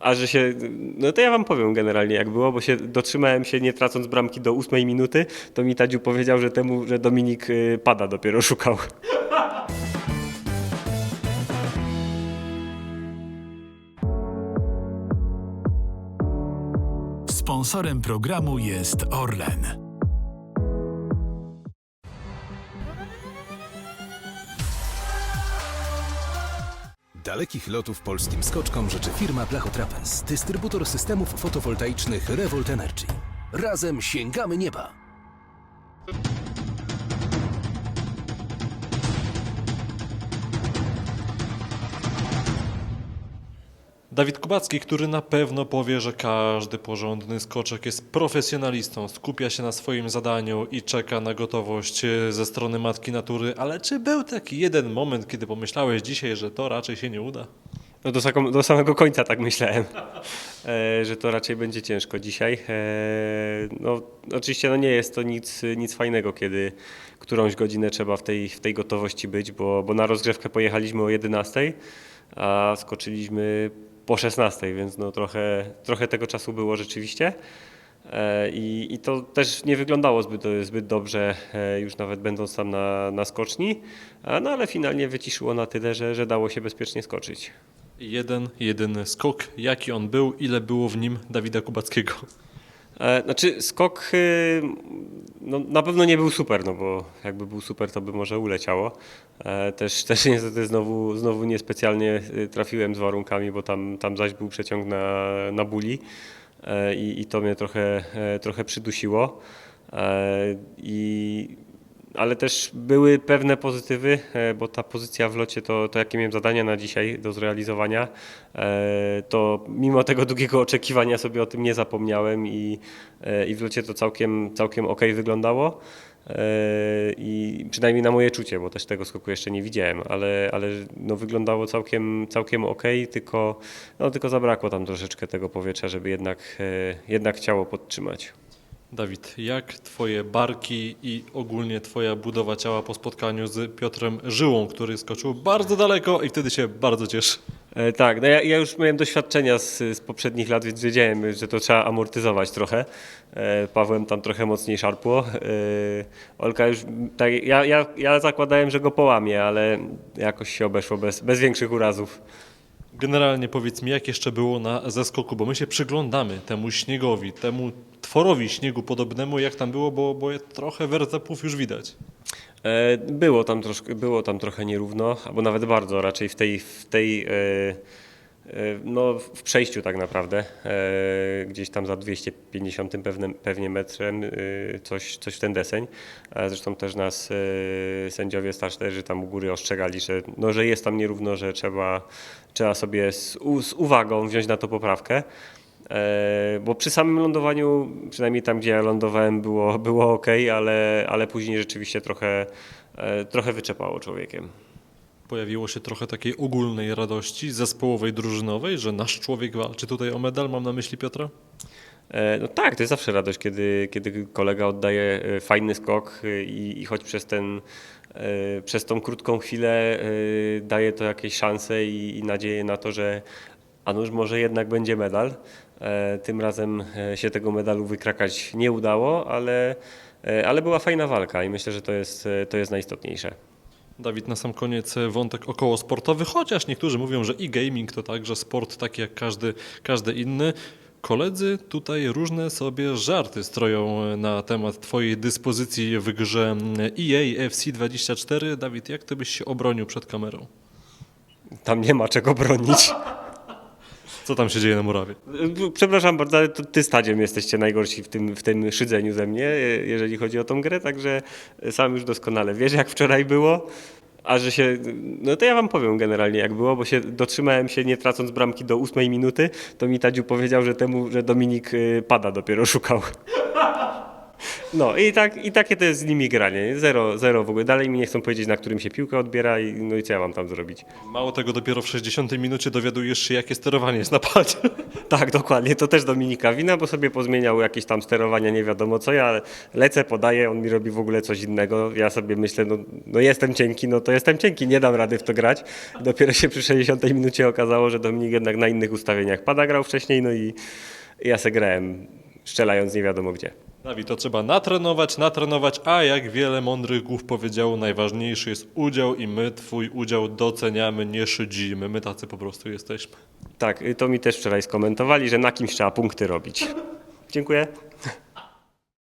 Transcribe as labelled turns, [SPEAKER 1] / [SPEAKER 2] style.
[SPEAKER 1] A że się, no to ja wam powiem generalnie jak było, bo się dotrzymałem się nie tracąc bramki do ósmej minuty, to mi Tadziu powiedział, że temu, że Dominik y, pada dopiero szukał.
[SPEAKER 2] Sponsorem programu jest Orlen.
[SPEAKER 3] Dalekich lotów polskim skoczkom życzy firma Blachotrapez, dystrybutor systemów fotowoltaicznych Revolt Energy. Razem sięgamy nieba!
[SPEAKER 4] Dawid Kubacki, który na pewno powie, że każdy porządny skoczek jest profesjonalistą, skupia się na swoim zadaniu i czeka na gotowość e, ze strony matki natury. Ale czy był taki jeden moment, kiedy pomyślałeś dzisiaj, że to raczej się nie uda?
[SPEAKER 1] No do, sakom- do samego końca tak myślałem, e, że to raczej będzie ciężko dzisiaj. E, no, oczywiście no nie jest to nic, nic fajnego, kiedy którąś godzinę trzeba w tej, w tej gotowości być, bo, bo na rozgrzewkę pojechaliśmy o 11, a skoczyliśmy po 16, więc no trochę, trochę tego czasu było rzeczywiście. E, I, I to też nie wyglądało zbyt, zbyt dobrze, e, już nawet będąc tam na, na skoczni, no ale finalnie wyciszyło na tyle, że, że dało się bezpiecznie skoczyć.
[SPEAKER 4] Jeden, jedyny skok. Jaki on był? Ile było w nim Dawida Kubackiego?
[SPEAKER 1] E, Znaczy skok y, no, na pewno nie był super, no bo jakby był super, to by może uleciało. E, Też, też niestety znowu, znowu niespecjalnie y, trafiłem z warunkami, bo tam, tam zaś był przeciąg na, na buli E, i, i to mnie trochę, trochę przydusiło. I ale też były pewne pozytywy, e, bo ta pozycja w locie, to, to jakie miałem zadania na dzisiaj do zrealizowania, e, to mimo tego długiego oczekiwania sobie o tym nie zapomniałem i, e, i w locie to całkiem, całkiem ok wyglądało. I przynajmniej na moje czucie, bo też tego skoku jeszcze nie widziałem, ale, ale no wyglądało całkiem, całkiem ok, tylko, no tylko zabrakło tam troszeczkę tego powietrza, żeby jednak, jednak ciało podtrzymać.
[SPEAKER 4] Dawid, jak twoje barki i ogólnie twoja budowa ciała po spotkaniu z Piotrem Żyłą, który skoczył bardzo daleko i wtedy się bardzo cieszę.
[SPEAKER 1] E, Tak, no ja, ja już miałem doświadczenia z, z poprzednich lat, więc wiedziałem, że to trzeba amortyzować trochę. E, Pawłem tam trochę mocniej szarpło. E, Olka już, tak, ja, ja, ja zakładałem, że go połamie, ale jakoś się obeszło bez, bez większych urazów.
[SPEAKER 4] Generalnie powiedz mi, jak jeszcze było na zeskoku, bo my się przyglądamy temu śniegowi, temu tworowi śniegu podobnemu, jak tam było, bo, bo trochę wertepów już widać.
[SPEAKER 1] E, Było tam, troszkę, było tam trochę nierówno, albo nawet bardzo, raczej w tej, w tej e, no, w przejściu tak naprawdę, e, gdzieś tam za 250 pewne, pewnie metrem, e, coś, coś w ten deseń. Zresztą też nas e, sędziowie starszterzy tam u góry ostrzegali, że, no, że jest tam nierówno, że trzeba, trzeba sobie z, z uwagą wziąć na to poprawkę. E, Bo przy samym lądowaniu, przynajmniej tam gdzie ja lądowałem, było, było ok, ale, ale później rzeczywiście trochę, e, trochę wyczepało człowiekiem.
[SPEAKER 4] Pojawiło się trochę takiej ogólnej radości zespołowej, drużynowej, że nasz człowiek walczy tutaj o medal, mam na myśli Piotra?
[SPEAKER 1] E, No tak, to jest zawsze radość, kiedy, kiedy kolega oddaje e, fajny skok e, i, i choć przez, ten, przez tą krótką chwilę daje to jakieś szanse i, i nadzieję na to, że a nuż może jednak będzie medal. Tym razem się tego medalu wykrakać nie udało, ale, ale była fajna walka i myślę, że to jest, to jest najistotniejsze.
[SPEAKER 4] Dawid, na sam koniec e, wątek około sportowy, chociaż niektórzy mówią, że i gaming to także sport taki jak każdy, każdy inny. Koledzy tutaj różne sobie żarty stroją e, na temat Twojej dyspozycji w grze EA FC24. Dawid, jak Ty byś się obronił przed kamerą?
[SPEAKER 1] Tam nie ma czego bronić.
[SPEAKER 4] Co tam się dzieje na murawie?
[SPEAKER 1] Przepraszam bardzo, ale to ty stadziem jesteście najgorsi w tym, w tym szydzeniu ze mnie, e, jeżeli chodzi o tą grę, także sam już doskonale wiesz, jak wczoraj było. A że się, no to ja wam powiem generalnie jak było, bo się dotrzymałem się nie tracąc bramki do ósmej minuty, to mi Tadziu powiedział, że temu, że Dominik y, pada dopiero szukał. No i, tak, i takie to jest z nimi granie, zero, zero w ogóle. Dalej mi nie chcą powiedzieć, na którym się piłka odbiera i no i co ja mam tam zrobić.
[SPEAKER 4] Mało tego, dopiero w 60 minucie dowiadujesz się, jakie sterowanie jest na padzie.
[SPEAKER 1] Tak, dokładnie. To też Dominika wina, bo sobie pozmieniał jakieś tam sterowania, nie wiadomo co. Ja lecę, podaję, on mi robi w ogóle coś innego. Ja sobie myślę, no, no jestem cienki, no to jestem cienki, nie dam rady w to grać. Dopiero się przy 60 minucie okazało, że Dominik jednak na innych ustawieniach pada grał wcześniej, no i ja se grałem, strzelając nie wiadomo gdzie.
[SPEAKER 4] Dawid, to trzeba natrenować, natrenować, a jak wiele mądrych głów powiedziało, najważniejszy jest udział i my twój udział doceniamy, nie szydzimy. My tacy po prostu jesteśmy.
[SPEAKER 1] Tak, to mi też wczoraj skomentowali, że na kimś trzeba punkty robić. Dziękuję.